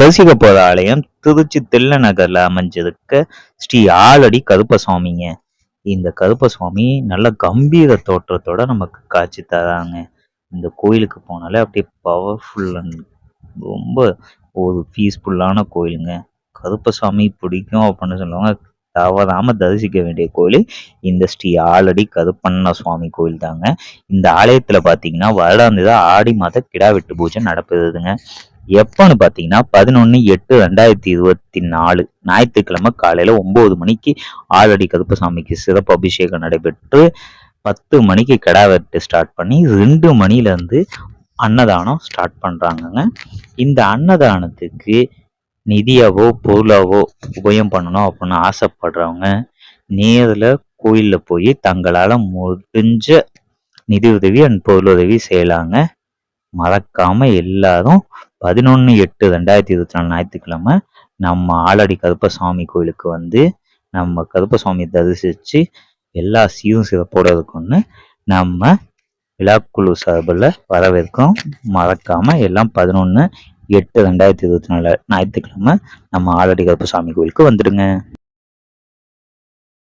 தரிசிக்க போற ஆலயம் திருச்சி தில்ல நகர்ல அமைஞ்சிருக்க. ஸ்ரீ ஆலடி கருப்பசுவாமிங்க இந்த கருப்பசுவாமி நல்ல கம்பீர தோற்றத்தோட நமக்கு காட்சி தராங்க. இந்த கோயிலுக்கு போனாலே அப்படியே பவர்ஃபுல் அண்ட் ரொம்ப ஒரு பீஸ்ஃபுல்லான கோயிலுங்க. கருப்பசாமி பிடிக்கும் அப்படின்னு சொல்லுவாங்க. தவறாம தரிசிக்க வேண்டிய கோயில் இந்த ஸ்ரீ ஆலடி கருப்பண்ண சுவாமி கோயில் தாங்க. இந்த ஆலயத்துல பாத்தீங்கன்னா வருடாந்திர ஆடி மாத கிடா வெட்டு பூஜை நடப்புதுங்க. எப்போன்னு பார்த்தீங்கன்னா பதினொன்று எட்டு ரெண்டாயிரத்தி இருபத்தி நாலு ஞாயிற்றுக்கிழமை காலையில் ஒம்பது மணிக்கு ஆலடி கருப்பசாமிக்கு சிறப்பு அபிஷேகம் நடைபெற்று பத்து மணிக்கு கிடா வெட்டு ஸ்டார்ட் பண்ணி ரெண்டு மணிலேருந்து அன்னதானம் ஸ்டார்ட் பண்ணுறாங்கங்க இந்த அன்னதானத்துக்கு நிதியாவோ பொருளாவோ உபயம் பண்ணணும் அப்படின்னு ஆசைப்படுறவங்க நேரில் கோயிலில் போய் தங்களால் முடிஞ்ச நிதி உதவி அண்ட் பொருளுதவி செய்யலாங்க. மறக்காமல் எல்லாரும் பதினொன்று எட்டு ரெண்டாயிரத்தி இருபத்தி நாலு ஞாயிற்றுக்கிழமை நம்ம ஆலடி கருப்பசாமி கோயிலுக்கு வந்து நம்ம கருப்பசாமி தரிசித்து எல்லா சீரும் சிறப்போடு இருக்கும்னு நம்ம விழாக்குழு சார்பில் வரவேற்கும் மறக்காமல் எல்லாம் பதினொன்று எட்டு ரெண்டாயிரத்தி இருபத்தி நாலு ஞாயிற்றுக்கிழமை நம்ம ஆலடி கருப்பசாமி கோயிலுக்கு வந்துடுங்க.